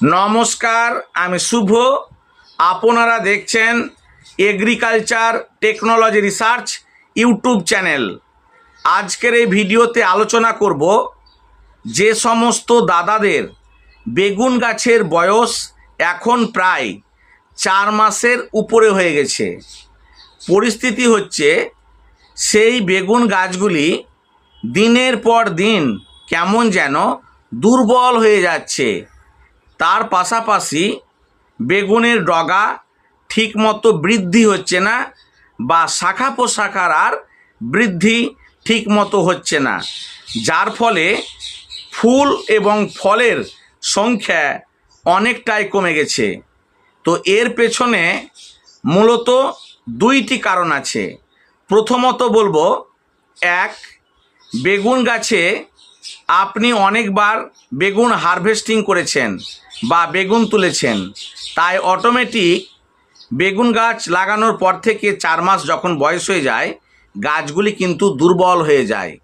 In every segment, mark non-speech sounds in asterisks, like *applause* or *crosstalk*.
নমস্কার, আমি শুভ। আপনারা দেখছেন agriculture technology research YouTube channel আজকের এই ভিডিওতে আলোচনা করব যে সমস্ত দাদাদের বেগুন গাছের বয়স এখন প্রায় চার মাসের উপরে হয়ে গেছে। পরিস্থিতি হচ্ছে সেই বেগুন গাছগুলি দিনের পর দিন কেমন যেন দুর্বল হয়ে যাচ্ছে। তার পাশাপাশি বেগুনের ডগা ঠিকমতো বৃদ্ধি হচ্ছে না বা শাখা পোশাখার আর বৃদ্ধি ঠিকমতো হচ্ছে না, যার ফলে ফুল এবং ফলের সংখ্যা অনেকটাই কমে গেছে। তো এর পেছনে মূলত দুইটি কারণ আছে। প্রথমত বলব, এক, বেগুন গাছে আপনি অনেকবার বেগুন হারভেস্টিং করেছেন। বা বেগুন তুলেছেন। তাই অটোমেটিক বেগুন গাছ লাগানোর পর থেকে চার মাস যখন বয়স হয়ে যায়, গাছগুলি কিন্তু দুর্বল হয়ে যায়।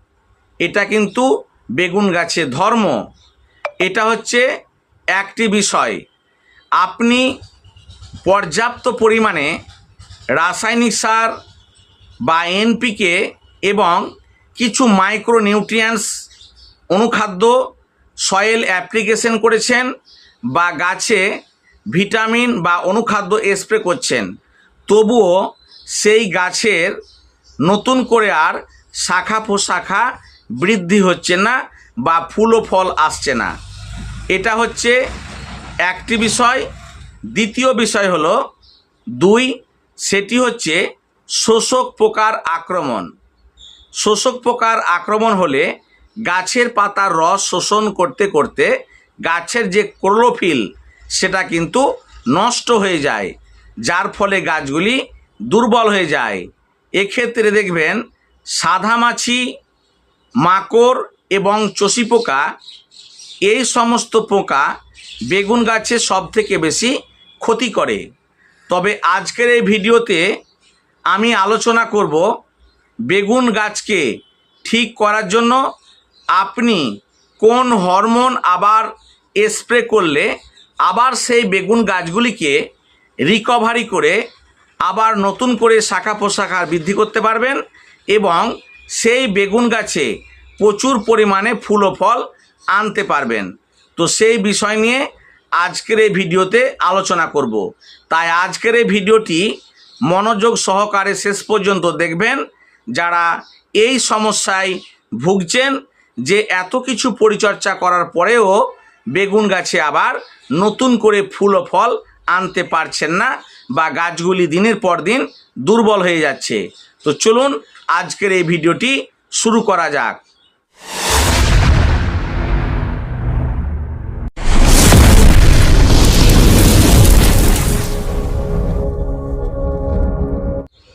এটা কিন্তু বেগুন গাছে ধর্ম। এটা হচ্ছে একটি বিষয়। আপনি পর্যাপ্ত পরিমাণে রাসায়নিক সার বা এনপিকে এবং কিছু মাইক্রো নিউট্রিয়েন্টস অনুখাদ্য সয়েল অ্যাপ্লিকেশন করেছেন বা গাছে ভিটামিন বা অনুখাদ্য স্প্রে করছেন। তবুও সেই গাছের নতুন করে আর শাখা প্রশাখা বৃদ্ধি হচ্ছে না বা ফুল ও ফল আসছে না। এটা হচ্ছে একটি বিষয়। দ্বিতীয় বিষয় হলো, দুই, সেটি হচ্ছে শোষক পোকার আক্রমণ। শোষক পোকার আক্রমণ হলে গাছের পাতার রস শোষণ করতে করতে গাছের যে ক্লোরোফিল, সেটা কিন্তু নষ্ট হয়ে যায়। যার ফলে গাছগুলি দুর্বল হয়ে যায়। এক্ষেত্রে দেখবেন সাদা মাছি মাকড় এবং চষি পোকা, এই সমস্ত পোকা বেগুন গাছে সব থেকে বেশি ক্ষতি করে। তবে আজকের এই ভিডিওতে আমি আলোচনা করব বেগুন গাছকে ঠিক করার জন্য আপনি কোন হরমোন আবার স্প্রে করলে আবার সেই বেগুন গাছগুলিকে রিকভারি করে আবার নতুন করে শাখা পোশাখা বৃদ্ধি করতে পারবেন এবং সেই বেগুন গাছে প্রচুর পরিমাণে ফুল ও ফল আনতে পারবেন। তো সেই বিষয় নিয়ে আজকের এই ভিডিওতে আলোচনা করব। তাই আজকের এই ভিডিওটি মনোযোগ সহকারে শেষ পর্যন্ত দেখবেন। যারা এই সমস্যায় ভুগছেন যে এত কিছু পরিচর্যা করার পরেও বেগুন গাছে আবার নতুন করে ফুল ও ফল আনতে পারছেন না বা গাছগুলি দিনের পর দিন দুর্বল হয়ে যাচ্ছে। তো চলুন আজকের এই ভিডিওটি শুরু করা যাক।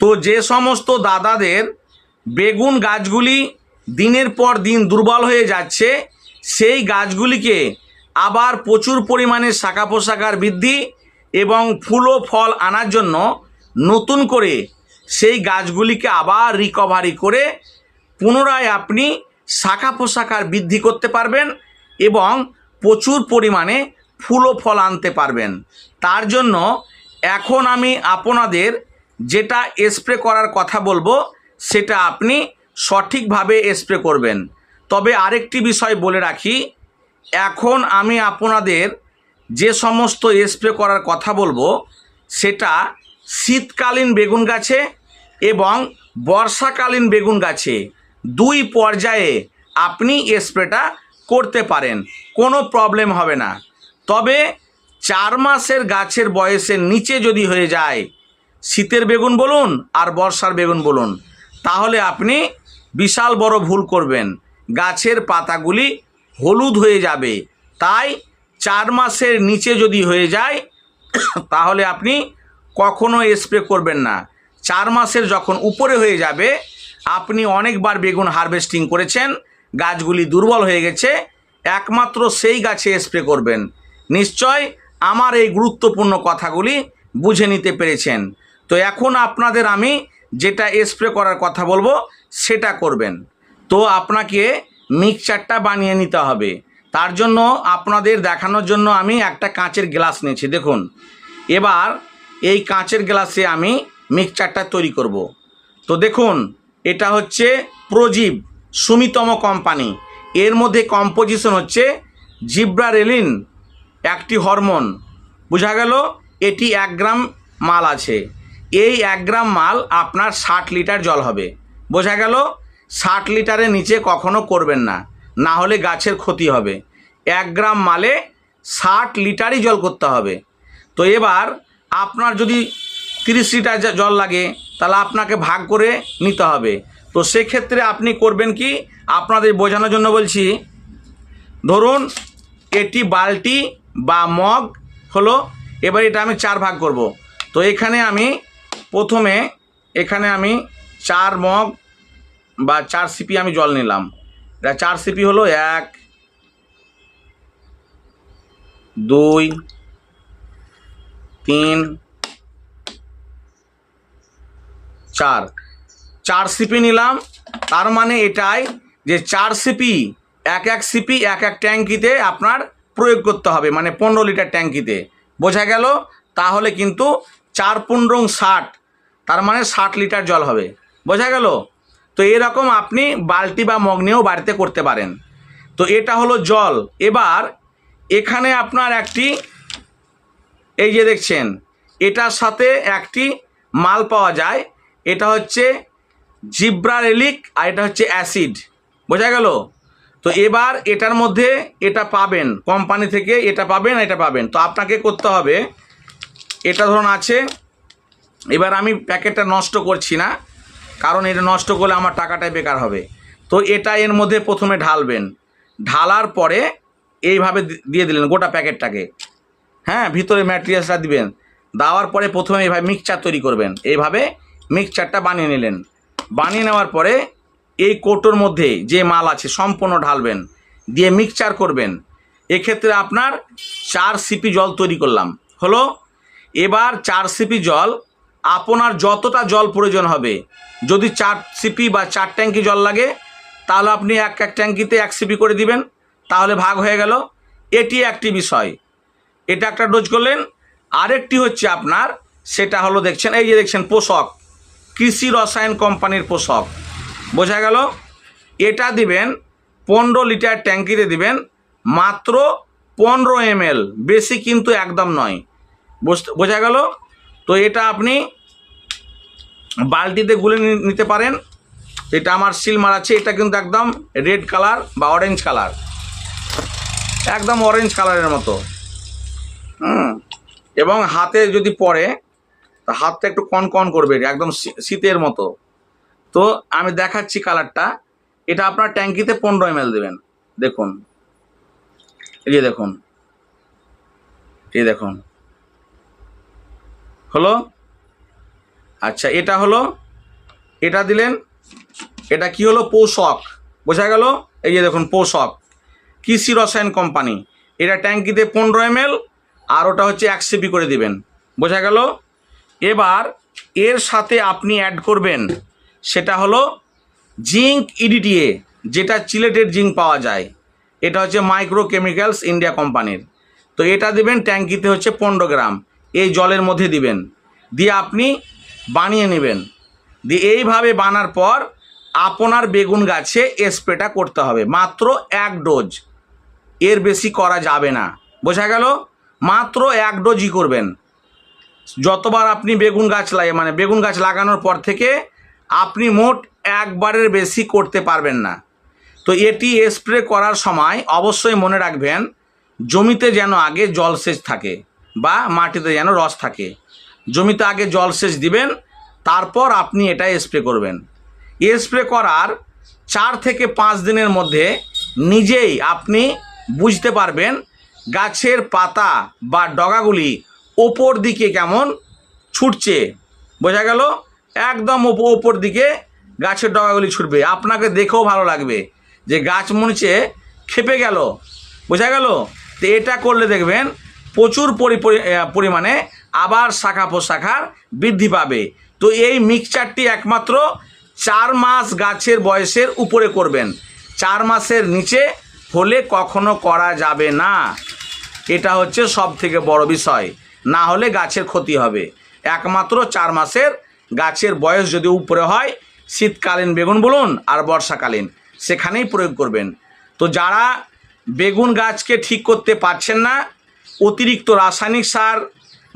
তো যে সমস্ত দাদাদের বেগুন গাছগুলি দিনের পর দিন দুর্বল হয়ে যাচ্ছে, সেই গাছগুলিকে আবার প্রচুর পরিমাণে শাখা পোশাকার বৃদ্ধি এবং ফুল ও ফল আনার জন্য নতুন করে সেই গাছগুলিকে আবার রিকভারি করে পুনরায় আপনি শাখা পোশাকার বৃদ্ধি করতে পারবেন এবং প্রচুর পরিমাণে ফুল ও ফল আনতে পারবেন। তার জন্য এখন আমি আপনাদের যেটা স্প্রে করার কথা বলব, সেটা আপনি সঠিকভাবে স্প্রে করবেন। তবে আরেকটি বিষয় বলে রাখি এখন আমি আপনাদের যে সমস্ত স্প্রে করার কথা বলব, সেটা শীতকালীন বেগুন গাছে এবং বর্ষাকালীন বেগুন গাছে দুই পর্যায়ে আপনি স্প্রেটা করতে পারেন, কোনো প্রবলেম হবে না। তবে চার মাসের গাছের বয়সের নিচে যদি হয়ে যায়, শীতের বেগুন বলুন আর বর্ষার বেগুন বলুন, তাহলে আপনি বিশাল বড় ভুল করবেন। গাছের পাতাগুলি হলুদ হয়ে যাবে। তাই চার মাসের নিচে যদি হয়ে যায়, *coughs* তাহলে আপনি কখনো স্প্রে করবেন না। চার মাসের যখন উপরে হয়ে যাবে, আপনি অনেকবার বেগুন হারভেস্টিং করেছেন, গাছগুলি দুর্বল হয়ে গেছে, একমাত্র সেই গাছে স্প্রে করবেন। নিশ্চয় আমার এই গুরুত্বপূর্ণ কথাগুলি বুঝে নিতে পেরেছেন। তো এখন আপনাদের আমি যেটা স্প্রে করার কথা বলব, সেটা করবেন। তো আপনাকে মিক্সচারটা বানিয়ে নিতে হবে। তার জন্য আপনাদের দেখানোর জন্য আমি একটা কাঁচের গ্লাস নিয়েছি, দেখুন। এবার এই কাঁচের গ্লাসে আমি মিক্সচারটা তৈরি করব। তো দেখুন, এটা হচ্ছে প্রজীব, সুমিতম কোম্পানি। এর মধ্যে কম্পোজিশন হচ্ছে জিব্রারেলিন একটি হরমোন। বোঝা গেল, এটি এক গ্রাম মাল আছে। এই এক গ্রাম মাল আপনার ষাট লিটার জল হবে। বোঝা গেল ষাট লিটারের নিচে কখনো করবেন না। না হলে গাছের ক্ষতি হবে। এক গ্রাম মালে ষাট লিটারই জল করতে হবে। তো এবার আপনার যদি তিরিশ লিটার জল লাগে, তাহলে আপনাকে ভাগ করে নিতে হবে। তো সেক্ষেত্রে আপনি করবেন কি? আপনাদের বোঝানোর জন্য বলছি, ধরুন এটি বালতি বা মগ হলো, এবার এটা আমি চার ভাগ করব। তো এখানে আমি প্রথমে, এখানে আমি চার মগ বা চার সিপি আমি জল নিলাম। এটা চার সিপি হলো এক, দুই, তিন, চার। চার সিপি নিলাম, তার মানে এটাই যে চার সিপি এক এক সিপি এক এক ট্যাঙ্কিতে আপনার প্রয়োগ করতে হবে মানে পনেরো লিটার ট্যাঙ্কিতে। বোঝা গেল? তাহলে কিন্তু চার পনেরো ষাট, তার মানে ষাট লিটার জল হবে। বোঝা গেল? তো এরকম আপনি বালতি বা মগ নিয়েও বাড়িতে করতে পারেন। তো এটা হলো জল। এবার এখানে আপনার একটি, এই যে দেখছেন, এটার সাথে একটি মাল পাওয়া যায়। এটা হচ্ছে জিব্রারেলিক আর এটা হচ্ছে অ্যাসিড। বোঝা গেল? তো এবার এটার মধ্যে এটা পাবেন। কোম্পানি থেকে এটা পাবেন এটা পাবেন। তো আপনাকে করতে হবে, এটা ধরুন আছে, এবার আমি প্যাকেটটা নষ্ট করছি না। কারণ এটা নষ্ট করলে আমার টাকাটাই বেকার হবে। তো এটা এর মধ্যে প্রথমে ঢালবেন। ঢালার পরে এইভাবে দিয়ে দিলেন গোটা প্যাকেটটাকে। হ্যাঁ ভিতরে ম্যাটেরিয়ালসটা দিবেন। দেওয়ার পরে প্রথমে এইভাবে মিক্সচার তৈরি করবেন। এইভাবে মিক্সচারটা বানিয়ে নিলেন। বানিয়ে নেওয়ার পরে এই কোটোর মধ্যে যে মাল আছে সম্পূর্ণ ঢালবেন। দিয়ে মিক্সচার করবেন। এক্ষেত্রে আপনার চার সিপি জল তৈরি করলাম। হলো, এবার চার সিপি জল আপনার যতটা জল প্রয়োজন হবে, যদি চার সিপি বা চার ট্যাঙ্কি জল লাগে, তাহলে আপনি এক এক ট্যাঙ্কিতে এক সিপি করে দিবেন, তাহলে ভাগ হয়ে গেল। এটি একটি বিষয়। এটা একটা ডোজ করলেন। আরেকটি হচ্ছে আপনার, সেটা হলো দেখছেন, এই যে দেখছেন পোষক, কৃষি রসায়ন কোম্পানির পোষক। বোঝা গেল? এটা দিবেন, পনেরো লিটার ট্যাঙ্কিতে দিবেন, মাত্র পনেরো এমএল বেশি কিন্তু একদম নয়। বোঝা গেল? তো এটা আপনি বালতিতে গুলে নিতে পারেন। এটা আমার সিল মারাচ্ছে এটা কিন্তু একদম রেড কালার বা অরেঞ্জ কালার একদম অরেঞ্জ কালারের মতো। হুম। এবং হাতে যদি পড়ে, তা হাতটা একটু কন কন করবে, একদম শীতের মতো। তো আমি দেখাচ্ছি কালারটা এটা আপনার ট্যাঙ্কিতে পনেরো এম দেবেন। দেখুন। এই দেখুন। এই দেখুন। হলো? আচ্ছা এটা হলো, এটা দিলেন, এটা কি হলো? পোষক। বোঝা গেল? এই যে দেখুন, পোষক। কৃষি রসায়ন কোম্পানি। এটা ট্যাঙ্কিতে পনেরো এম আর ওটা হচ্ছে এক সিপি করে দিবেন। বোঝা গেল? এবার এর সাথে আপনি অ্যাড করবেন, সেটা হলো জিঙ্ক ইডিটিএ যেটা চিলেটেড জিঙ্ক পাওয়া যায়। এটা হচ্ছে মাইক্রো কেমিক্যালস ইন্ডিয়া কোম্পানির। তো এটা দেবেন ট্যাঙ্কিতে হচ্ছে পনেরো গ্রাম। এই জলের মধ্যে দিবেন। দিয়ে আপনি বানিয়ে নেবেন। দিয়ে এইভাবে বানার পর আপনার বেগুন গাছে স্প্রেটা করতে হবে। মাত্র এক ডোজ। এর বেশি করা যাবে না। বোঝা গেল? মাত্র এক ডোজই করবেন। যতবার আপনি বেগুন গাছ লাগে মানে বেগুন গাছ লাগানোর পর থেকে আপনি মোট একবারের বেশি করতে পারবেন না। তো এটি স্প্রে করার সময় অবশ্যই মনে রাখবেন, জমিতে যেন আগে জলসেচ থাকে। বা মাটিতে যেন রস থাকে। জমিতে আগে জলসেচ দিবেন, তারপর আপনি এটা স্প্রে করবেন। স্প্রে করার চার থেকে পাঁচ দিনের মধ্যে নিজেই আপনি বুঝতে পারবেন গাছের পাতা বা ডগাগুলি ওপর দিকে কেমন ছুটছে। বোঝা গেল? একদম ওপ- ওপর দিকে গাছের ডগাগুলি ছুটবে। আপনাকে দেখেও ভালো লাগবে যে গাছ মনে হচ্ছে খেপে গেল। বোঝা গেল? তো এটা করলে দেখবেন প্রচুর পরি- পরি- পরিমাণে আবার শাখা প্রশাখার বৃদ্ধি পাবে। তো এই মিক্সচারটি একমাত্র চার মাস গাছের বয়সের উপরে করবেন। চার মাসের নিচে হলে কখনো করা যাবে না। এটা হচ্ছে সব থেকে বড় বিষয়। না হলে গাছের ক্ষতি হবে। একমাত্র চার মাসের গাছের বয়স যদি উপরে হয়, শীতকালীন বেগুন বলুন আর বর্ষাকালীন, সেখানেই প্রয়োগ করবেন। তো যারা বেগুন গাছকে ঠিক করতে পারছেন না অতিরিক্ত রাসায়নিক সার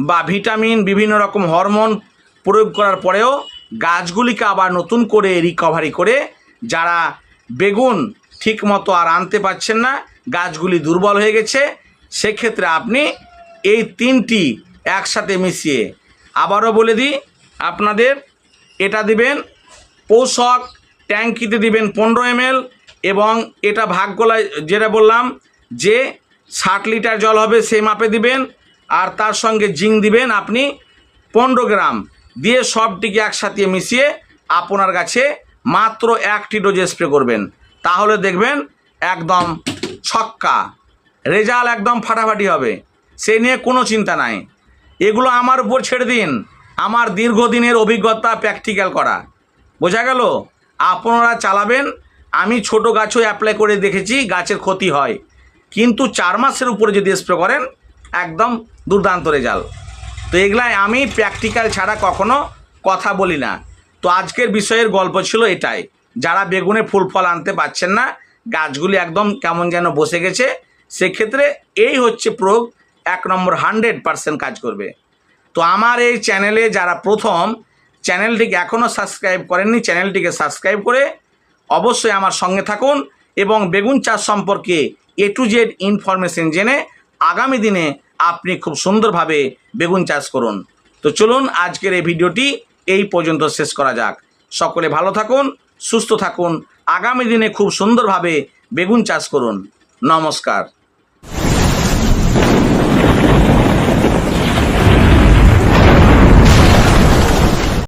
বা ভিটামিন, বিভিন্ন রকম হরমোন প্রয়োগ করার পরেও গাছগুলিকে আবার নতুন করে রিকভারি করে যারা বেগুন ঠিক মতো আর আনতে পারছেন না, গাছগুলি দুর্বল হয়ে গেছে, সেক্ষেত্রে আপনি এই তিনটি একসাথে মিশিয়ে আবারও বলে দিই, আপনাদের এটা দিবেন পৌষক ট্যাঙ্কিতে দিবেন পনেরো এমএল এবং এটা ভাগ যেটা বললাম যে ষাট লিটার জল হবে, সেই মাপে দিবেন। আর তার সঙ্গে জিঙ্ক দিবেন আপনি পনেরো গ্রাম। দিয়ে সবটিকে একসাথে মিশিয়ে আপনার গাছে মাত্র একটি ডোজে স্প্রে করবেন। তাহলে দেখবেন একদম ছক্কা। রেজাল্ট একদম ফাটাফাটি হবে। সে নিয়ে কোনো চিন্তা নাই। এগুলো আমার উপর ছেড়ে দিন। আমার দীর্ঘদিনের অভিজ্ঞতা প্র্যাকটিক্যাল করা। বোঝা গেল? আপনারা চালাবেন। আমি ছোট গাছও অ্যাপ্লাই করে দেখেছি, গাছের ক্ষতি হয়। কিন্তু চার মাসের উপরে যদি স্প্রে করেন, একদম দুর্দান্ত রেজাল্ট তো এগুলাই আমি প্র্যাকটিক্যাল ছাড়া কখনো কথা বলি না। তো আজকের বিষয়ের গল্প ছিল এটাই। যারা বেগুনে ফুল ফল আনতে পারছেন না, গাছগুলি একদম কেমন যেন বসে গেছে, সেক্ষেত্রে এই হচ্ছে প্রয়োগ, এক নম্বর হান্ড্রেড পারসেন্ট কাজ করবে। তো আমার এই চ্যানেলে যারা প্রথম চ্যানেলটিকে এখনও সাবস্ক্রাইব করেননি চ্যানেলটিকে সাবস্ক্রাইব করে অবশ্যই আমার সঙ্গে থাকুন এবং বেগুন চাষ সম্পর্কে এ টু জেড ইনফরমেশন জেনে আগামী দিনে আপনি খুব সুন্দরভাবে বেগুন চাষ করুন। তো চলুন আজকের এই ভিডিওটি এই পর্যন্ত শেষ করা যাক। সকলে ভালো থাকুন, সুস্থ থাকুন, আগামী দিনে খুব সুন্দরভাবে বেগুন চাষ করুন। নমস্কার।